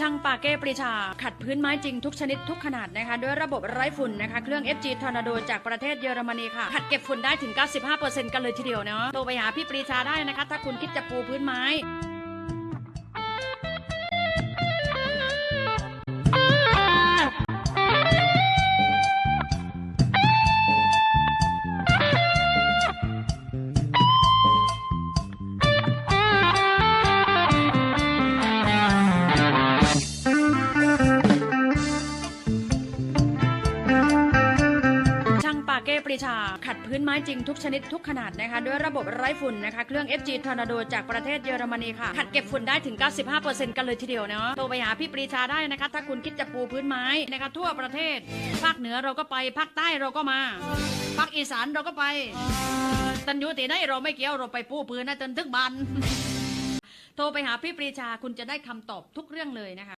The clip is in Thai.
ช่างปาเก้ปรีชา ขัดพื้นไม้จริงทุกชนิดทุกขนาดนะคะด้วยระบบไร้ฝุ่นนะคะ เครื่อง FG Tornado จากประเทศเยอรมนีค่ะ ขัดเก็บฝุ่นได้ถึง 95%กันเลยทีเดียวเนาะโทรไปหาพี่ปรีชาได้นะคะ ถ้าคุณคิดจะปูพื้นไม้ ปาเก้ปรีชา ขัดพื้นไม้จริงทุกชนิดทุกขนาดนะคะ ด้วยระบบไร้ฝุ่นนะคะ เครื่อง FG Tornado จากประเทศเยอรมนีค่ะ ขัดเก็บฝุ่นได้ถึง 95%กันเลยทีเดียวเนาะโทรไปหาพี่ปรีชาได้นะคะ ถ้าคุณคิดจะปูพื้นไม้นะคะทั่วประเทศ ภาคเหนือเราก็ไป ภาคใต้เราก็มา ภาคอีสานเราก็ไป ตันยุติได้เราไม่เกี่ยวเราไปปูพื้นนะจนถึงบัน โทรไปหาพี่ปรีชาคุณจะได้คำตอบทุกเรื่องเลยนะคะ